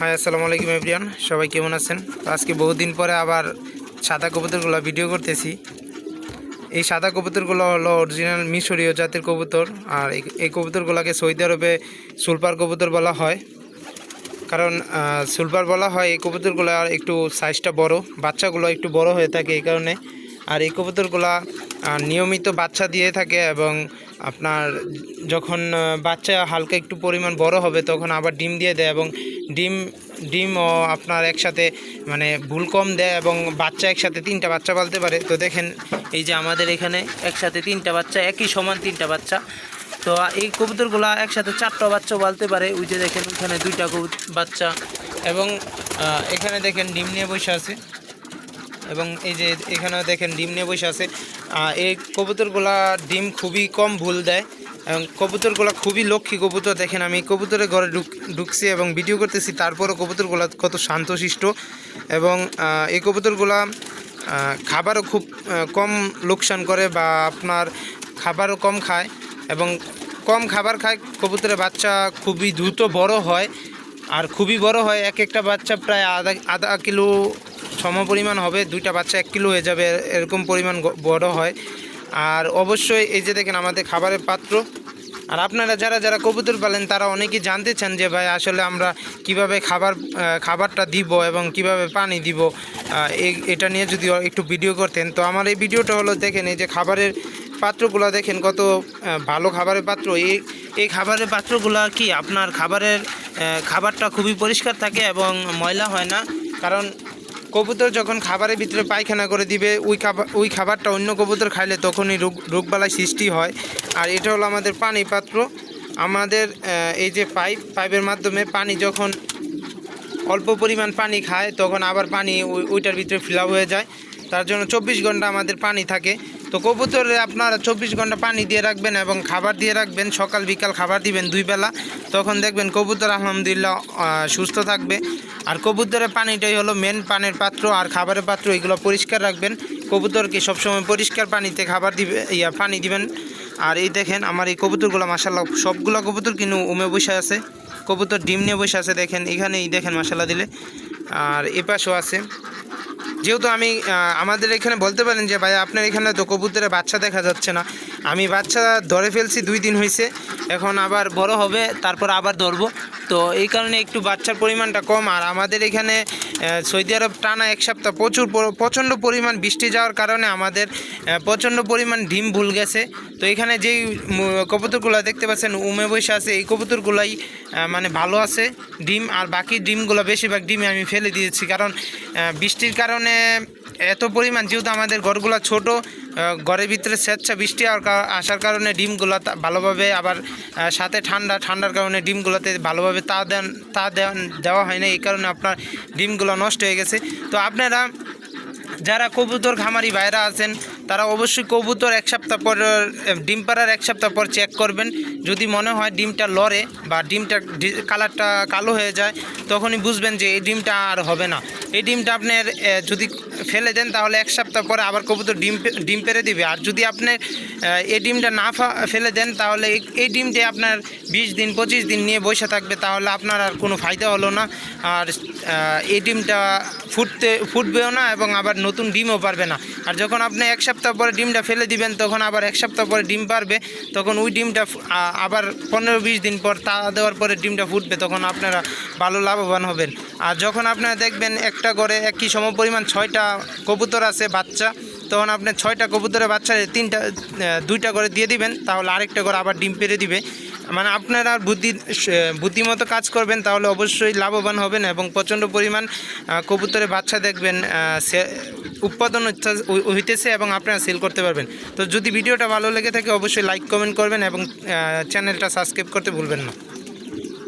High, আসসালামু আলাইকুম, everyone. সবাই কেমন আছেন? আজকে বহুদিন পরে আবার সাদা কবুতরগুলো ভিডিও করতেছি। এই সাদা কবুতরগুলো হলো অরিজিনাল মিশরীয় জাতের কবুতর, আর এই- এই কবুতরগুলোকে সৌদি আরবে সুলপার কবুতর বলা হয়। কারণ সুলপার বলা হয় এই কবুতরগুলো একটু সাইজটা বড়, বাচ্চাগুলো একটু বড় হয়ে থাকে এই কারণে। আর এই কবুতরগুলা নিয়মিত বাচ্চা দিয়ে থাকে এবং আপনার যখন বাচ্চা হালকা একটু পরিমাণ বড় হবে তখন আবার ডিম দিয়ে দেয় এবং ডিম, ডিমও আপনার একসাথে মানে ভুল কম দেয় এবং বাচ্চা একসাথে তিনটা বাচ্চা পালতে পারে। তো দেখেন, এই যে আমাদের এখানে একসাথে তিনটা বাচ্চা, একই সমান তিনটা বাচ্চা। তো এই কবুতরগুলো একসাথে চারটা বাচ্চা পালতে পারে। ওই যে দেখেন ওখানে দুইটা বাচ্চা এবং এখানে দেখেন ডিম নিয়ে বসে আছে। এবং এই যে এখানেও দেখেন ডিম নিয়ে বসে আছে। এই কবুতরগুলা ডিম খুবই কম ভুল দেয় এবং কবুতরগুলা খুবই লক্ষ্মী কবুতর। দেখেন আমি কবুতরের ঘরে ঢুক, ঢুকছি এবং ভিডিও করতেছি, তারপরও কবুতরগুলা কত শান্তশিষ্ট এবং এই কবুতরগুলা খাবারও খুব কম লোকসান করে বা আপনার খাবারও কম খায় এবং কম খাবার খায় কবুতরের বাচ্চা খুবই দ্রুত বড় হয়। আর খুবই বড় হয়, এক একটা বাচ্চা প্রায় আধা আধা কিলো সম পরিমাণ হবে, দুইটা বাচ্চা এক কিলো হয়ে যাবে, এরকম পরিমাণ বড় হয়। আর অবশ্যই এই যে দেখেন আমাদের খাবারের পাত্র। আর আপনারা যারা যারা কবুতর পালেন, তারা অনেকেই জানতে চান যে, ভাই, আসলে আমরা কীভাবে খাবার খাবারটা দিব এবং কীভাবে পানি দিব? এটা নিয়ে যদি একটু ভিডিও করতেন। তো আমার এই ভিডিওটা হলো, দেখেন এই যে খাবারের পাত্রগুলো দেখেন কত ভালো খাবারের পাত্র। এই এই খাবারের পাত্রগুলো কি আপনার খাবারের খাবারটা খুবই পরিষ্কার থাকে এবং ময়লা হয় না? কারণ কবুতর যখন খাবারের ভিতরে পায়খানা করে দিবে, ওই খাবার ওই খাবারটা অন্য কবুতর খাইলে তখনই রোগ রোগবালাই সৃষ্টি হয়। আর এটা হলো আমাদের পানি পাত্র। আমাদের এই যে পাইপ, পাইপের মাধ্যমে পানি যখন অল্প পরিমাণ পানি খায়, তখন আবার পানি ওই- ওইটার ভিতরে ফিল হয়ে যায়। তার জন্য চব্বিশ ঘণ্টা আমাদের পানি থাকে। তো কবুতরে আপনারা চব্বিশ ঘণ্টা পানি দিয়ে রাখবেন এবং খাবার দিয়ে রাখবেন। সকাল, বিকাল খাবার দিবেন দুই বেলা। তখন দেখবেন কবুতর আলহামদুলিল্লাহ সুস্থ থাকবে। আর কবুতরের পানিটাই হলো মেন পানের পাত্র আর খাবারের পাত্র, এগুলো পরিষ্কার রাখবেন। কবুতরকে সবসময় পরিষ্কার পানিতে খাবার দিবে, ইয়া, পানি দিবেন। আর এই দেখেন আমার এই কবুতরগুলো মাসাল্লাহ সবগুলো কবুতর কিন্তু উমে বসে আছে। কবুতর ডিম নিয়ে বসে আছে, দেখেন। এখানেই দেখেন মশলা দিলে। আর এ পাশেও আছে। যেহেতু আমি আমাদের এখানে বলতে পারেন যে, ভাই, আপনার এখানে তো কবুতরের বাচ্চা দেখা যাচ্ছে না। আমি বাচ্চা ধরে ফেলছি, দুই দিন হয়েছে এখন আবার বড় হবে, তারপর আবার ধরবো। তো এই কারণে একটু বাচ্চার পরিমাণটা কম। আর আমাদের এখানে সৌদি আরব টানা এক সপ্তাহ প্রচুর প্রচণ্ড পরিমাণ বৃষ্টি যাওয়ার কারণে আমাদের প্রচণ্ড পরিমাণ ডিম ভুল গেছে। তো এখানে যেই কবুতরগুলো দেখতে পাচ্ছেন, উমে বসে আছে, এই কবুতরগুলাই মানে ভালো আছে ডিম, আর বাকি ডিমগুলো বেশিরভাগ ডিমে আমি ফেলে দিয়েছি। কারণ বৃষ্টির কারণে এত পরিমাণ, যেহেতু আমাদের ঘরগুলো ছোট ঘরের ভিতরে স্বেচ্ছা বৃষ্টি আসার কারণে ডিমগুলো ভালোভাবে আবার সাথে ঠান্ডা, ঠান্ডার কারণে ডিমগুলোতে ভালোভাবে তা দেন, তা দেওয়া হয় না এই কারণে আপনার ডিমগুলো নষ্ট হয়ে গেছে। তো আপনারা, যারা কবুতর খামারি বাইরা আছেন তারা অবশ্যই কবুতর এক সপ্তাহ পর ডিম পাড়ার এক সপ্তাহ পর চেক করবেন। যদি মনে হয় ডিমটা লড়ে বা ডিমটা কালারটা কালো হয়ে যায়, তখনই বুঝবেন যে এই ডিমটা আর হবে না। এই ডিমটা আপনার যদি ফেলে দেন, তাহলে এক সপ্তাহ পরে আবার কবুতর ডিম ডিম পেরে দিবে। আর যদি আপনি এই ডিমটা না ফেলে দেন, তাহলে এই- এই ডিমটি আপনার বিশ দিন, পঁচিশ দিন নিয়ে বসে থাকবে, তাহলে আপনার আর কোনো ফায়দা হলো না। আর এই ডিমটা ফুটতে, ফুটবেও না এবং আবার নতুন ডিমও পারবে না। আর যখন আপনি এক সপ্তাহ পরে ডিমটা ফেলে দিবেন, তখন আবার এক সপ্তাহ পরে ডিম পারবে তখন ওই ডিমটা আবার পনেরো বিশ দিন পর তা দেওয়ার পরে ডিমটা ফুটবে, তখন আপনারা ভালো লাভবান হবেন। আর যখন আপনারা দেখবেন একটা করে একই সম পরিমাণ ছয়টা কবুতর আছে, বাচ্চা, তখন আপনি ছয়টা কবুতরের বাচ্চা তিনটা দুইটা করে দিয়ে দিবেন, তাহলে আরেকটা করে আবার ডিম পেরে দিবে। মানে আপনারা বুদ্ধি বুদ্ধিমতো কাজ করবেন, তাহলে অবশ্যই লাভবান হবেন এবং প্রচণ্ড পরিমাণ কবুতরের বাচ্চা দেখবেন উৎপাদন হইতেছে এবং আপনারা সেল করতে পারবেন। তো যদি ভিডিওটা ভালো লেগে থাকে, অবশ্যই লাইক কমেন্ট করবেন এবং চ্যানেলটা সাবস্ক্রাইব করতে ভুলবেন না।